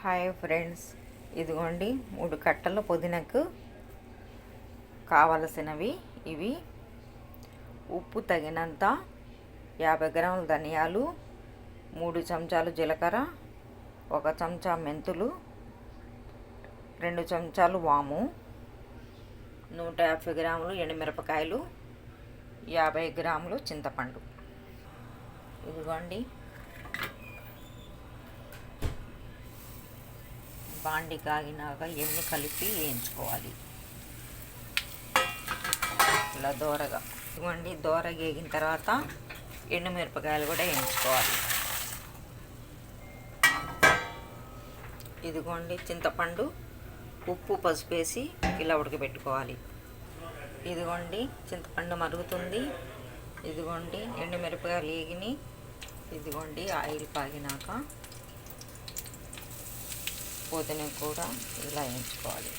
Hi friends. ఇదిగోండి మూడు కట్టలు పుదీనకు కావలసినవి. ఇవి ఉప్పు తగినంత యాభై గ్రాముల ధనియాలు మూడు చెంచాలు జీలకర్ర ఒక చెంచా మెంతులు రెండు చెంచాలు వాము నూట యాభై గ్రాములు ఎండుమిరపకాయలు యాభై గ్రాములు చింతపండు. ఇదిగోండి బాండి కాగినాక ఎన్ని కలిపి వేయించుకోవాలి? ఇలా దోరగా. ఇదిగోండి దోర గేగిన తర్వాత ఎండుమిరపకాయలు కూడా వేయించుకోవాలి. ఇదిగోండి చింతపండు ఉప్పు పసుపు వేసి ఇలా ఉడకబెట్టుకోవాలి. ఇదిగోండి చింతపండు మరుగుతుంది. ఇదిగోండి ఎండుమిరపకాయలు వేగిని ఇదిగోండి ఆయిల్ కాగినాక పుదీనా కూడా ఇలా వేయించుకోవాలి